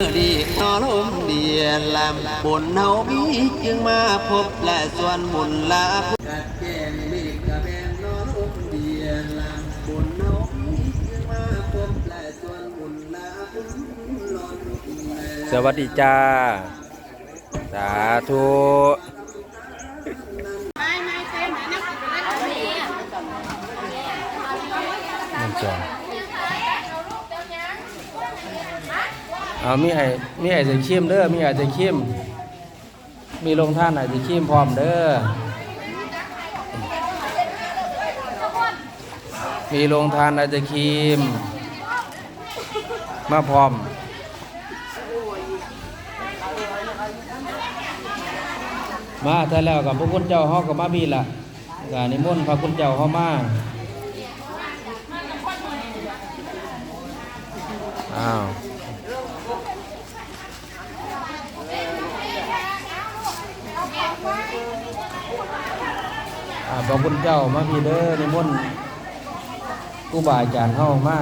ดีนอลมเดียนลำบนเฮามีจึงมาพบและส่วนบุญลากัดแกงเมฆกะแบงนอลมเดียนลำบนเฮามีจึงมาพบและส่วนบุญลาบุญหลอนสวัสดีจ้า สาธุไม่ไม่เต็มหานักศึกษาคนนี้นั่นจ้ะ เอามีไอ้มีไอ้จะเข้มเด้อมีไอ้จะเข้มมีลงท่านไอ้จะเข้มพร้อมเด้อมีลงทานไอ้จะเข้มมาพร้อมมาถ้าแล้วกับพระคุณเจ้าเฮาก็มาบีละกานิมนต์พระคุณเจ้าเฮามาอ้าว อ่าพระคุณเจ้ามาพี่เด้อนิมนต์ครูบาอาจารย์เฮามา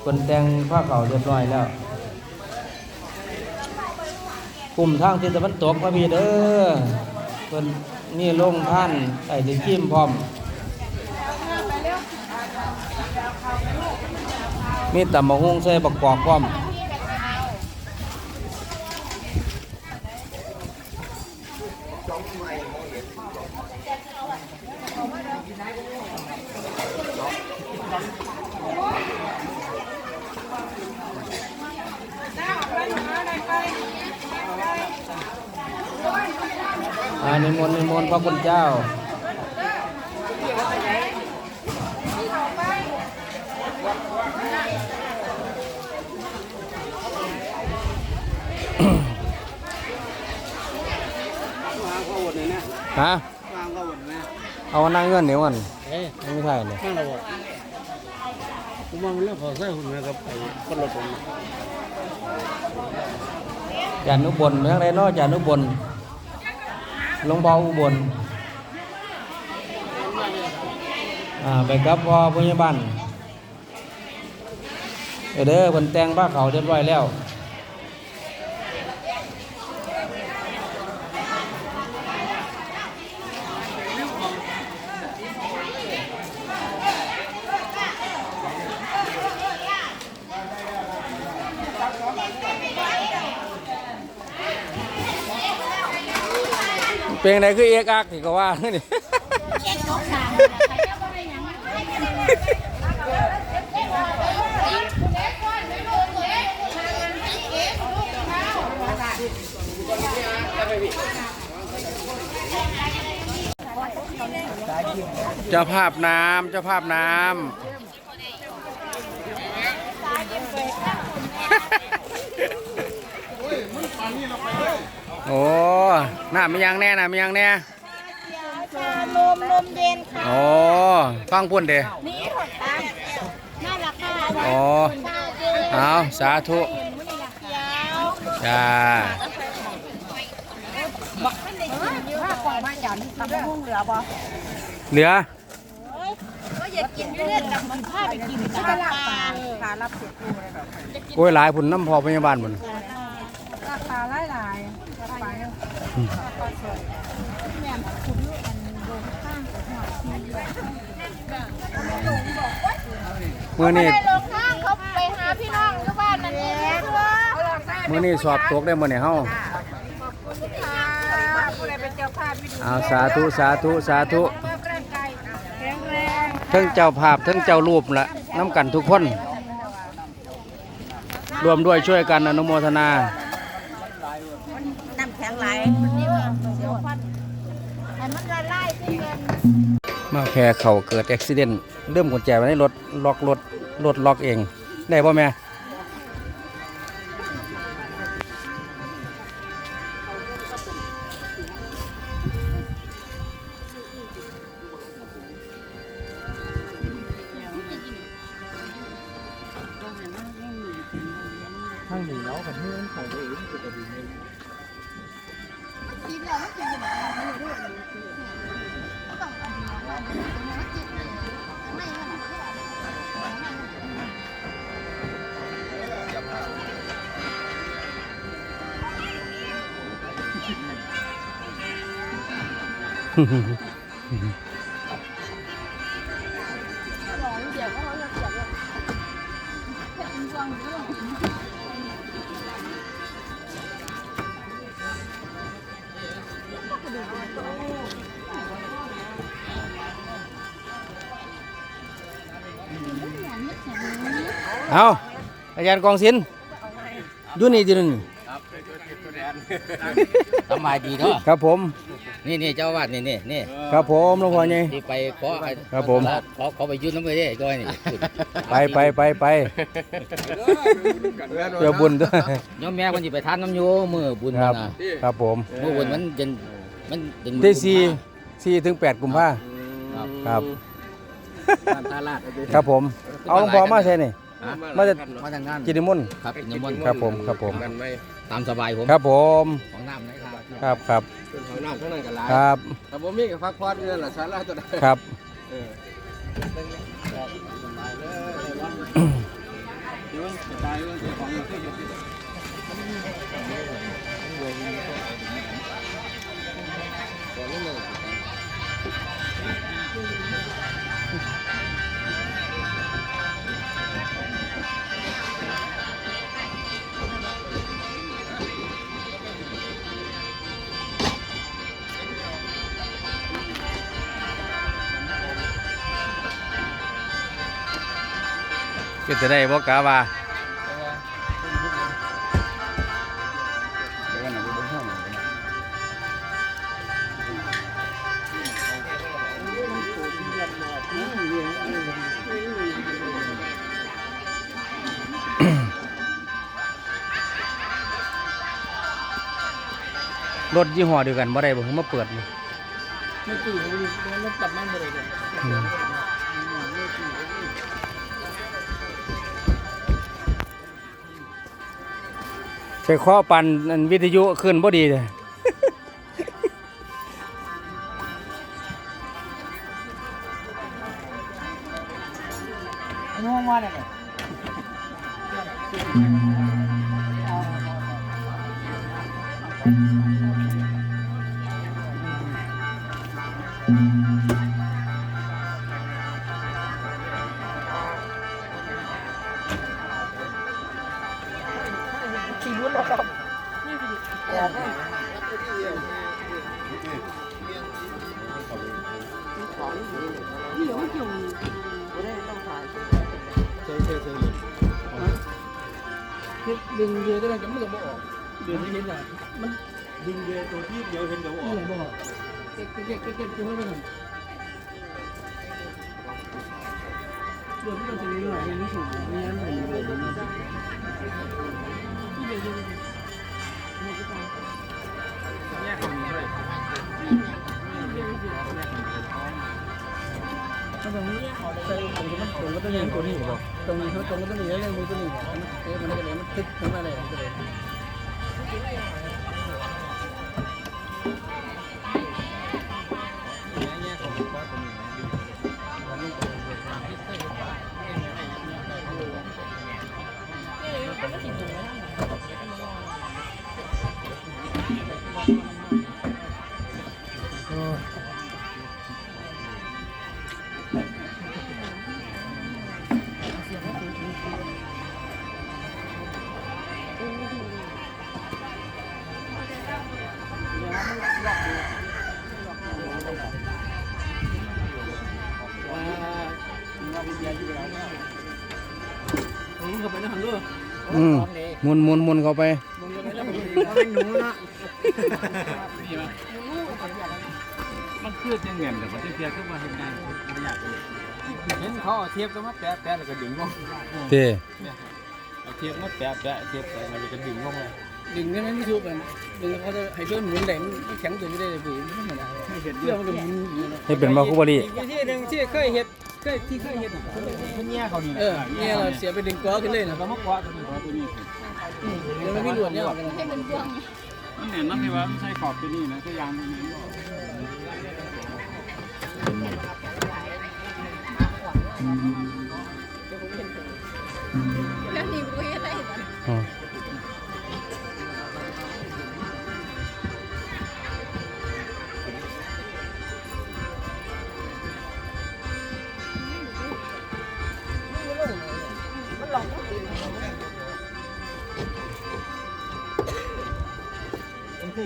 เพิ่นแต่งผ้าขาวเรียบร้อยแล้วกลุ่มทางทิศตะวันตกมาพี่เด้อเพิ่นนี่ลงท่านไอ้ที่ขิมพร้อม มีตำมะฮุ่งใส่บักกอกพร้อม มนต์นิมนต์พระคุณเจ้าวางก็วนเลยนะฮะวางก็วนไหมเอานั่งเงื่อนเหนียวกันเอ๊ะไม่ใช่เลยนั่นเราบอกผมว่ามันเรื่องขอใส่หุ่นนะครับไปคนรถผมจานุบลเมืองไรเนาะจานุบล หลวงพ่ออุบลไปกับพ่อพยาบาลเด้อบนแต่งบ้าเขาเรียบร้อยแล้ว เป็นไงคือเอกอักที่ก็ว่านี่ยเจ้าภาพน้ำเจ้าภาพน้ำ โอ้น้ำมียังแน่น้ำมียังแน่ชาลมลมเย็นค่ะโอ้ฟังพุ่นเด้นี่หดตามน่ารักค่ะโอ้เอาสาธุยาวจ้าถ้ากล่องมาจากนี่ทำหุ้งเหลือบ่เหลือก็อย่ากินอยู่เนี่ยกับมันผ้าไปกินที่ตลาดปลาปลารับเสียโอ้ยหลายพุ่นน้ำพอพยาบาลพุ่น ม่คุณลูกอันโดนข้างกับหัวที่มื้อนี้ไปลงข้างเขาไปหาพี่น้องที่บ้านนั่นเองมื้อนี้สอบตกได้มื้อนี้เฮาค่ะผู้ใดเป็นเจ้าภาพพี่ดูเอาสาธุสาธุสาธุร่างกายแข็งแรงทั้งเจ้าภาพทั้งเจ้ารูปละน้ำกันทุกคน รวมด้วยช่วยกันอนุโมทนา มาแพ้เข่าเกิดอุบิเหตุเริ่มกุญแจไว้ในรถล็อกรถรถล็อกเอง ได้ป่ะแม่ เอาอาจารย์กองศิลป์อยู่นี่จีนึง สบายดีเนาะครับผม นี่นี่เจ้าวาดนี่นี่นี่ครับผมหลวงพ่อใหญ่ ที่ไปขอครับผม ขอขอไปยุ่นน้ำไปเด้ก้อยนี่ไปไปไปไปเดี๋ยวบุญด้วยโยมแม่คนที่ไปทานน้ำโยมือบุญครันั่บนนะครับผม มือบุญมันเย็นมันเย็นที่สี่สี่ถึงแปดกุมภาครับครับตลาดครับผม เอาหลวงพ่อมาใช่นี่ มาจะ มาทางงานกินนิมนต์ ครับนิมนต์ครับผมครับผม กันไหม ตามสบายผมครับผมของน้ำไหนครับครับครับเป็นของน้ำทั้งนั้นกันหลายครับแต่ผมมีกับพักพอดนี่แหละสาระตัวใดครับเออเดี๋ยวตายเรื่องของอยู่ที่อยู่ที่ ก็จะได้บ่กาว่ารถยี่ห้อเดียวกันบ่ได้บ่มาเปิดนี่ไม่ตื่นมันกลับบ้านเลย ข้อปันอันวิทยุขึ้นบ่ดีเลยง่วงว่าเนี่ย ดึงเรือได้ไหมมันก็บ่ออกเดือนนี้น่ะมันดึงเรือตัวที่เดียวเห็นก็บ่ออกบ่ออกเก็บเก็บเก็บเก็บตัวให้มันเดือนที่เราจะมีหน่อยนี่สูงนี่อันไหนเลยแยกขอ งนี้เลยตรงนี้ใส่ตรงนี้มันตรงก็ต้องยังตัวนี้บอกตรงนี้เขาตรงก็ต้องมีเรื่องมือตัวนี้มันเอ๊ะมันก็เลยมันติดทั้งนั้นเลยเลย อืมหมุนหมุนหมุนเข้าไปมันคือจังเงินแต่มันเทียบขึ้นมาเห็นงานไม่อยากเห็นเขาเทียบกันมาแปะแปะแล้วก็ดึงลงเต้เอาเทียบมาแปะแปะเทียบไปมันก็ดึงลงเลยดึงนี่มันไม่ถูกกันดึงเขาจะให้เดินหมุนได้มันแข็งตัวไม่ได้เลยพี่ไม่เหมือนอะไรเห็นเรื่องมันก็หมุนอยู่นะให้เป็นมาคุบรีอีกที่หนึ่งที่เคยเห็ด เคยที่เคยเห็ดเขาเนี่ยเขานี่เออเนี่ยเราเสียไปดึงก้อขึ้นเลยนะก็มากก้าตัวนี้ก้อตัวนี้เดี๋ยวมันมีหลวดเนี่ยให้มันกว้างมันเห็นนั่นเลยว่าไม่ใช่ขอบตัวนี้นะก็ยางตัวนี้ เก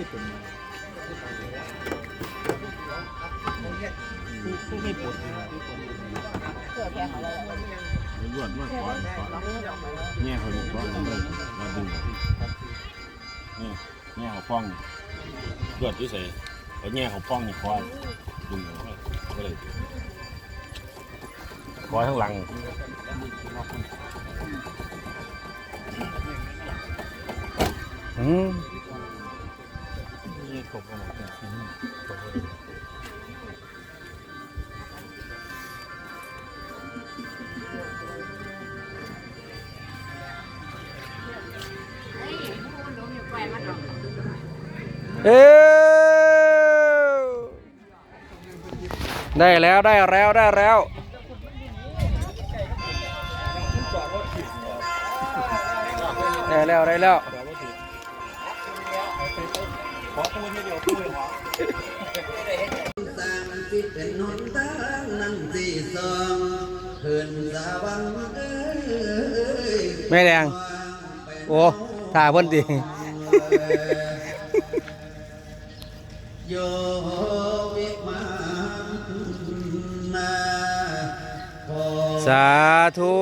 ิดแพ้เขาเลยรวดมาก่อนก่อนแง่เขาอยู่ก่อนเลยมาดึงนี่แง่เขาป้องรวดที่ใส่แล้วแง่เขาป้องนี่คอยดึงก็เลยคอยข้างหลังอืม นี่ครบกันหมดเอ้วได้แล้วได้แล้วได้แล้วได้แล้วได้แล้ว สร้างที่เป็นหนทางนั้นที่สองเพื่นสาวังเอ้ยแม่แดง โอ้ถ่าเพิ่นดิโยวิมานาสาธุ